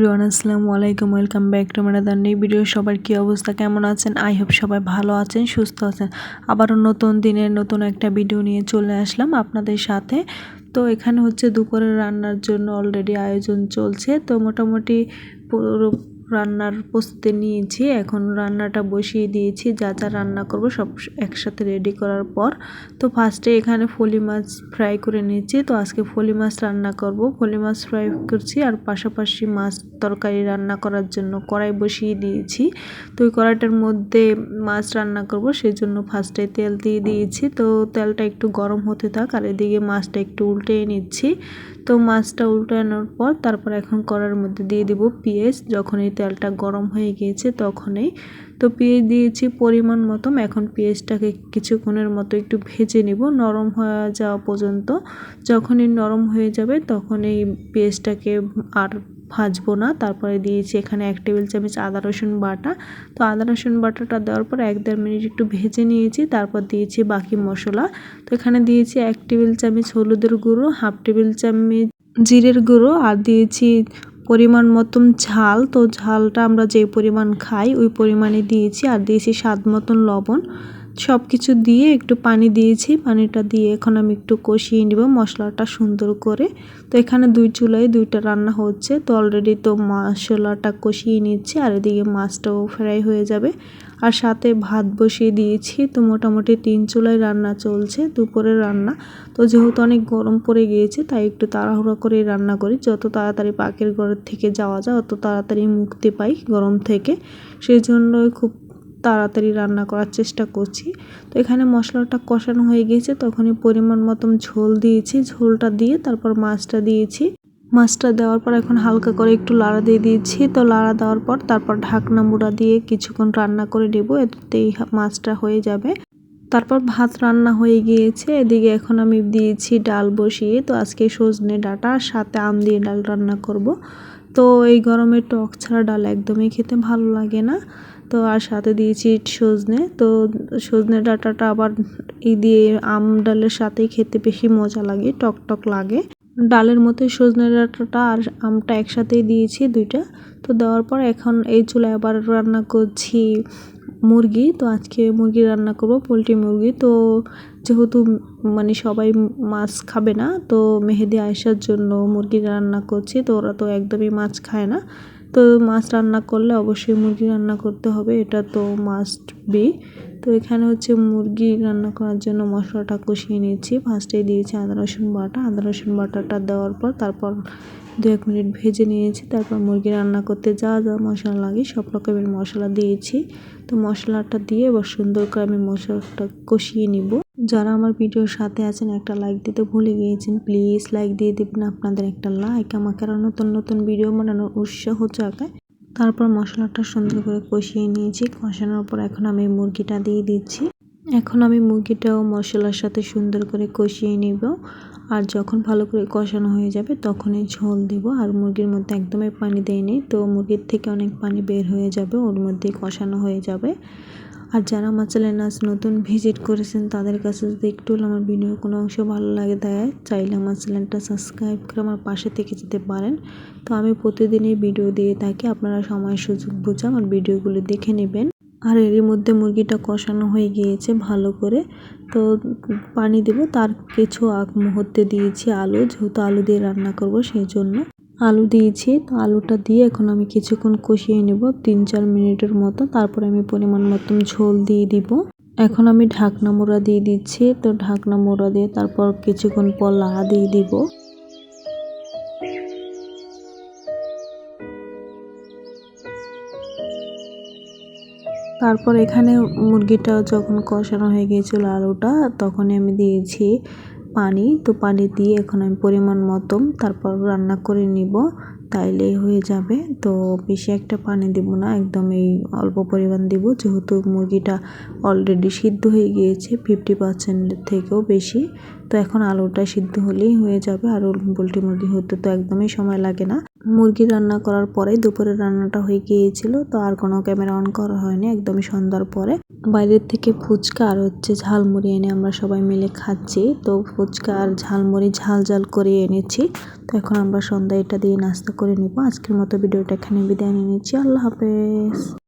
Everyone, আসসালামু আলাইকুম, welcome back to মানাদার নিউ ভিডিও। সবার কী অবস্থা, কেমন আছেন? আই হোপ সবাই ভালো আছেন, সুস্থ আছেন। আবারও নতুন দিনের নতুন একটা ভিডিও নিয়ে চলে আসলাম আপনাদের সাথে। তো এখানে হচ্ছে দুপুরের রান্নার জন্য অলরেডি আয়োজন চলছে। তো মোটামুটি পুরো রান্নার প্রস্তুতি নিয়েছি। এখন রান্নাটা বসিয়ে দিয়েছি। যা যা রান্না করব সব একসাথে রেডি করার পর। তো ফার্স্টে এখানে ফলি মাছ ফ্রাই করে নিয়েছি। তো আজকে ফলি মাছ রান্না করব। ফলি মাছ ফ্রাই করছি আর পাশাপাশি মাছ তরকারি রান্না করার জন্য কড়াই বসিয়ে দিয়েছি। তো ওই কড়াইটার মধ্যে মাছ রান্না করব সেই জন্য ফার্স্টে তেল দিয়ে দিয়েছি। তো তেলটা একটু গরম হতে থাক আর এদিকে মাছটা একটু উল্টে নিচ্ছি। তো মাছটা উল্টানোর পর তারপর এখন কড়ার মধ্যে দিয়ে দিব পেঁয়াজ। যখন এই তেলটা গরম হয়ে গিয়েছে তখনই তো পেঁয়াজ দিয়েছি পরিমাণ মতন। এখন পেঁয়াজটাকে কিছুক্ষণের মতো একটু ভেজে নিব। নরম হয়ে যাওয়া পর্যন্ত যখনই নরম হয়ে যাবে তখন এই পেঁয়াজটাকে আর ভাজবো না। তারপরে দিয়েছি এখানে এক টেবিল চামচ আদা রসুন বাটা। তো আদা রসুন বাটাটা দেওয়ার পর এক দেড় মিনিট একটু ভেজে নিয়েছি, তারপর দিয়েছি বাকি মশলা। তো এখানে দিয়েছি এক টেবিল চামচ হলুদের গুঁড়ো, হাফ টেবিল চামচ জিরের গুঁড়ো আর দিয়েছি পরিমাণ মতন ঝাল। তো ঝালটা আমরা যে পরিমাণ খাই ওই পরিমাণে দিয়েছি আর দিয়েছি স্বাদ মতন লবণ। সব কিছু দিয়ে একটু পানি দিয়েছি। পানিটা দিয়ে এখন আমি একটু কষিয়ে নিব মশলাটা সুন্দর করে। তো এখানে দুই চুলায় দুইটা রান্না হচ্ছে। তো অলরেডি তো মশলাটা কষিয়ে নিচ্ছি আর এদিকে মাছটাও ফ্রাই হয়ে যাবে। আর সাথে ভাত বসিয়ে দিয়েছি। তো মোটামুটি তিন চুলায় রান্না চলছে দুপুরের রান্না। তো যেহেতু অনেক গরম পড়ে গিয়েছে, তাই একটু তাড়াহুড়া করে রান্না করি। যত তাড়াতাড়ি পাকের ঘরের থেকে যাওয়া যায়, অত তাড়াতাড়ি মুক্তি পাই গরম থেকে। সেই জন্য খুব তাড়াতাড়ি রান্না করার চেষ্টা করছি। তো এখানে মশলাটা কষানো হয়ে গিয়েছে তখনই পরিমাণ মতন ঝোল দিয়েছি। ঝোলটা দিয়ে তারপর মাছটা দিয়েছি। মাছটা দেওয়ার পর এখন হালকা করে একটু লাড়া দিয়ে দিয়েছি। তো লাড়া দেওয়ার পর তারপর ঢাকনা মুড়া দিয়ে কিছুক্ষণ রান্না করে নেব, এতেই মাছটা হয়ে যাবে। তারপর ভাত রান্না হয়ে গিয়েছে, এদিকে এখন আমি দিয়েছি ডাল বসিয়ে। তো আজকে সজনে ডাটা সাথে আম দিয়ে ডাল রান্না করব। তো এই গরমে টক ছাড়া ডাল একদমই খেতে ভালো লাগে না। তো আর সাথে দিয়েছি সজনে। তো সজনে ডাঁটাটা আবার ই দিয়ে আম ডালের সাথেই খেতে বেশি মজা লাগে, টক টক লাগে। ডালের মতোই সজনে ডাঁটাটা আর আমটা একসাথেই দিয়েছি দুইটা। তো দেওয়ার পর এখন এই চুলায় আবার রান্না করছি মুরগি। তো আজকে মুরগি রান্না করব, পোলট্রি মুরগি। তো যেহেতু মানে সবাই মাছ খাবে না, তো মেহেদি আয়সার জন্য মুরগি রান্না করছি। তো ওরা তো একদমই মাছ খায় না। তো মাছ রান্না করলে অবশ্যই মুরগি রান্না করতে হবে এটা তো মাস্ট বি তো এখানে হচ্ছে মুরগি রান্না করার জন্য মশলাটা কষিয়ে নিয়েছি। ফার্স্টে দিয়েছি আদা, রসুন, বাটা। আদা, রসুন, বাটাটা দেওয়ার পর তারপর দু এক মিনিট ভেজে নিয়েছি। তারপর মুরগি রান্না করতে যা যা মশলা লাগে সব রকমের মশলা দিয়েছি। তো মশলাটা দিয়ে এবার সুন্দর করে আমি মশলাটা কষিয়ে নিব। যারা আমার ভিডিওর সাথে আছেন, একটা লাইক দিতে ভুলে গিয়েছেন প্লিজ লাইক দিয়ে দেবেন। আপনাদের একটা লাইক আমাকে আরও নতুন নতুন ভিডিও বানানোর উৎসাহ জাগায়। তারপর মশলাটা সুন্দর করে কষিয়ে নিয়েছি। কষানোর পর এখন আমি মুরগিটা দিয়ে দিচ্ছি। এখন আমি মুরগিটাও মশলার সাথে সুন্দর করে কষিয়ে নিব। আর যখন ভালো করে কষানো হয়ে যাবে তখনই ঝোল দেব। আর মুরগির মধ্যে একদমই পানি দেয়নি, তো মুরগির থেকে অনেক পানি বের হয়ে যাবে, ওর মধ্যেই কষানো হয়ে যাবে। আর যারা আমার আজ নতুন ভিজিট করেছেন, তাদের কাছে যদি একটু আমার ভিডিও কোনো অংশ ভালো লাগে দেয় চাইলে আমার চ্যানেলটা সাবস্ক্রাইব করে আমার পাশে থেকে যেতে পারেন। তো আমি প্রতিদিনই ভিডিও দিয়ে থাকি, আপনারা সময় সুযোগ বুঝে আমার ভিডিওগুলো দেখে নেবেন। আর এর মধ্যে মুরগিটা কষানো হয়ে গিয়েছে ভালো করে। তো পানি দেব, তার কিছু আগ মুহূর্তে দিয়েছি আলু, যেহেতু আলু দিয়ে রান্না করব, সেই জন্য আলু দিয়েছি। তো আলুটা দিয়ে এখন আমি কিছুক্ষণ কষিয়ে নেব তিন চার মিনিটের মতো। তারপর আমি পরিমাণ মতন ঝোল দিয়ে দিব। এখন আমি ঢাকনা মোড়া দিয়ে দিচ্ছি। তো ঢাকনা মোড়া দিয়ে তারপর কিছুক্ষণ পর লাড়া দিয়ে দিব। তারপর এখানে মুরগিটা যখন কষানো হয়ে গিয়েছিল আলুটা, তখনই আমি দিয়েছি পানি, তো পানি দিয়ে এখন আমি পরিমাণ মতো তারপর রান্না করে নিব। তাইলে হয়ে যাবে। তো বেশি একটা পানি দিব না, একদম এই অল্প পরিমাণ দিব। যেহেতু মুরগিটা অলরেডি সিদ্ধ হয়ে গিয়েছে ফিফটি পার্সেন্টের থেকেও বেশি। তো এখন আলুটা সিদ্ধ হলেই হয়ে যাবে আর পোলট্রি মুরগি হতে তো একদমই সময় লাগে না। মুরগি রান্না করার পরে দুপুরের রান্নাটা হয়ে গিয়েছিল, তো আর কোনো ক্যামেরা অন করা হয়নি, একদমই সন্ধ্যার পরে। বাইরের থেকে ফুচকা আর হচ্ছে ঝালমুড়ি এনে আমরা সবাই মিলে খাচ্ছি, তো ফুচকা আর ঝালমুড়ি ঝাল ঝাল করে এনেছি। তো এখন আমরা সন্ধ্যা এটা দিয়ে নাস্তা করে নেব। আজকের মতো ভিডিওটা এখানে বিদায় নিয়ে নিচ্ছি। আল্লাহ হাফেজ।